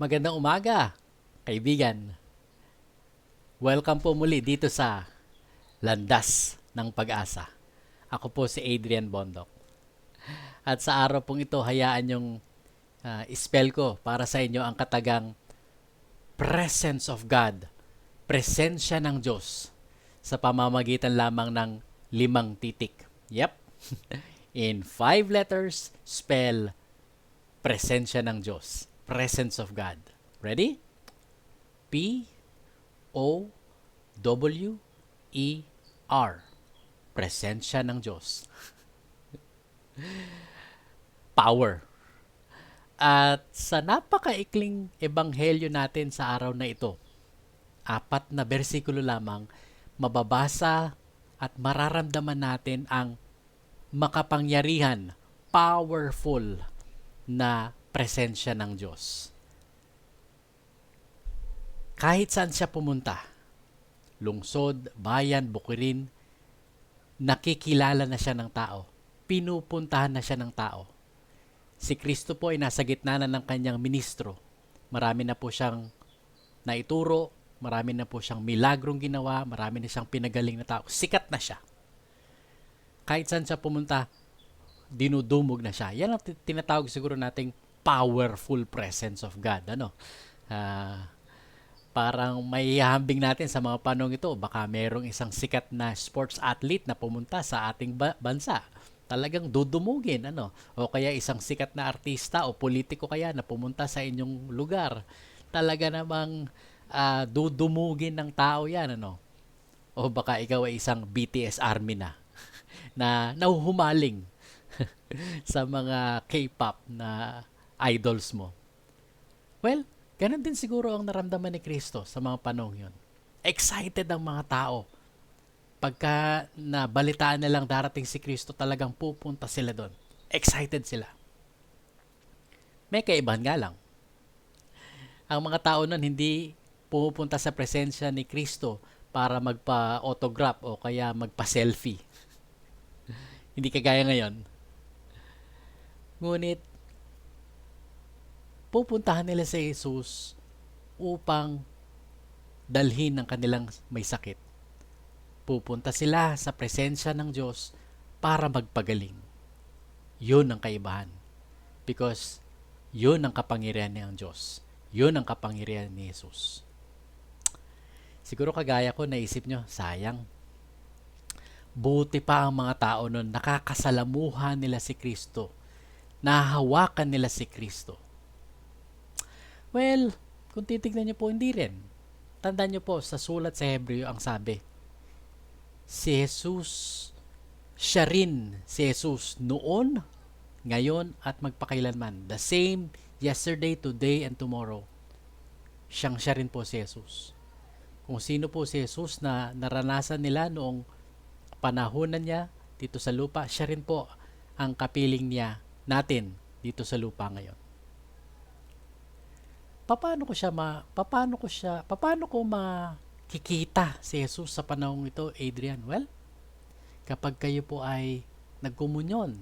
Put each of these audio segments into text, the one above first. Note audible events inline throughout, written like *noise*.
Magandang umaga, kaibigan. Welcome po muli dito sa Landas ng Pag-asa. Ako po si Adrian Bondok. At sa araw pong ito, hayaan yung uh, spell ko para sa inyo ang katagang Presence of God, presensya ng Diyos sa pamamagitan lamang ng limang titik. Yep. *laughs* In five letters, spell presensya ng Diyos. Presence of God. Ready? P O W E R. Presensya ng Diyos. *laughs* Power. At sa napakaikling ebanghelyo natin sa araw na ito, apat na bersikulo lamang, mababasa at mararamdaman natin ang makapangyarihan, powerful na presensya ng Diyos. Kahit saan siya pumunta, lungsod, bayan, bukirin, nakikilala na siya ng tao. Pinupuntahan na siya ng tao. Si Kristo po ay nasa gitna na ng kanyang ministro. Marami na po siyang naituro, marami na po siyang milagrong ginawa, marami na siyang pinagaling na tao. Sikat na siya. Kahit saan siya pumunta, dinudumog na siya. Yan ang tinatawag siguro nating powerful presence of God. Ano? Uh, parang may hambing natin sa mga panong ito. Baka merong isang sikat na sports athlete na pumunta sa ating ba- bansa. Talagang dudumugin, ano? O kaya isang sikat na artista o politiko kaya na pumunta sa inyong lugar. Talaga namang uh, dudumugin ng tao yan, ano? O baka ikaw ay isang BTS army na *laughs* na nahuhumaling *laughs* sa mga K-pop na idols mo. Well, ganun din siguro ang naramdaman ni Kristo sa mga panong yon. Excited ang mga tao. Pagka nabalitaan na lang darating si Kristo, talagang pupunta sila doon. Excited sila. May kaibahan nga lang. Ang mga tao nun hindi pumupunta sa presensya ni Kristo para magpa-autograph o kaya magpa-selfie. *laughs* hindi kagaya ngayon. Ngunit pupuntahan nila si Jesus upang dalhin ng kanilang may sakit. Pupunta sila sa presensya ng Diyos para magpagaling. Yun ang kaibahan. Because yun ang kapangyarihan ng Diyos. Yun ang kapangyarihan ni Jesus. Siguro kagaya ko, naisip nyo, sayang. Buti pa ang mga tao nun, nakakasalamuhan nila si Kristo. Nahahawakan nila si Kristo Well, kung titignan niyo po, hindi rin. Tandaan niyo po, sa sulat sa Hebreo ang sabi, si Jesus, siya rin si Jesus noon, ngayon at magpakailanman. The same yesterday, today, and tomorrow. Siyang siya rin po si Jesus. Kung sino po si Jesus na naranasan nila noong panahonan niya dito sa lupa, siya rin po ang kapiling niya natin dito sa lupa ngayon paano ko siya ma paano ko siya paano ko makikita si Jesus sa panahong ito, Adrian? Well, kapag kayo po ay nagkomunyon,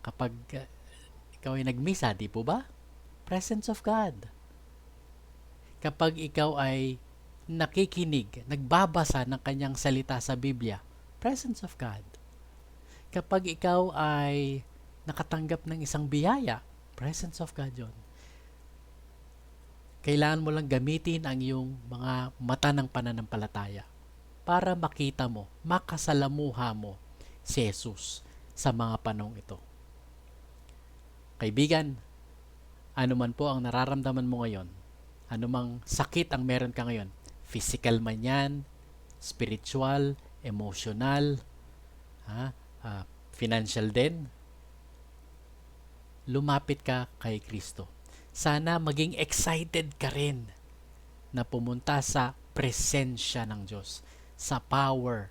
kapag uh, ikaw ay nagmisa, di po ba? Presence of God. Kapag ikaw ay nakikinig, nagbabasa ng kanyang salita sa Biblia, presence of God. Kapag ikaw ay nakatanggap ng isang biyaya, presence of God yon kailangan mo lang gamitin ang iyong mga mata ng pananampalataya para makita mo, makasalamuha mo si Jesus sa mga panong ito. Kaibigan, ano man po ang nararamdaman mo ngayon, anumang sakit ang meron ka ngayon, physical man yan, spiritual, emotional, ha, uh, financial din, lumapit ka kay Kristo sana maging excited ka rin na pumunta sa presensya ng Diyos, sa power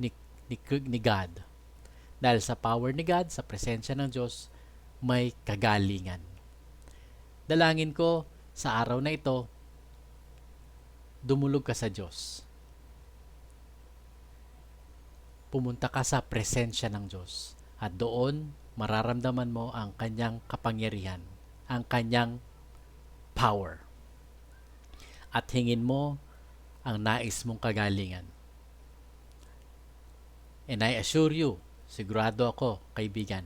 ni, ni, ni God. Dahil sa power ni God, sa presensya ng Diyos, may kagalingan. Dalangin ko sa araw na ito, dumulog ka sa Diyos. Pumunta ka sa presensya ng Diyos. At doon, mararamdaman mo ang kanyang kapangyarihan ang kanyang power. At hingin mo ang nais mong kagalingan. And I assure you, sigurado ako, kaibigan,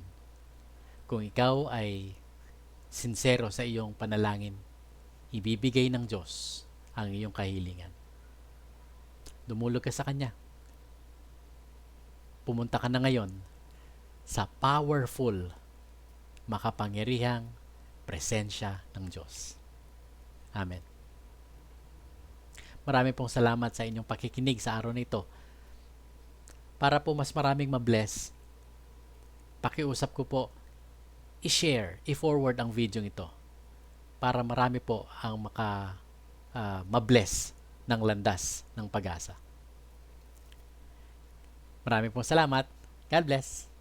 kung ikaw ay sincero sa iyong panalangin, ibibigay ng Diyos ang iyong kahilingan. Dumulog ka sa Kanya. Pumunta ka na ngayon sa powerful, makapangyarihang presensya ng Diyos. Amen. Marami pong salamat sa inyong pakikinig sa araw na ito. Para po mas maraming mabless, pakiusap ko po, i-share, i-forward ang video ito para marami po ang maka ah, mabless ng landas ng pag-asa. Marami pong salamat. God bless.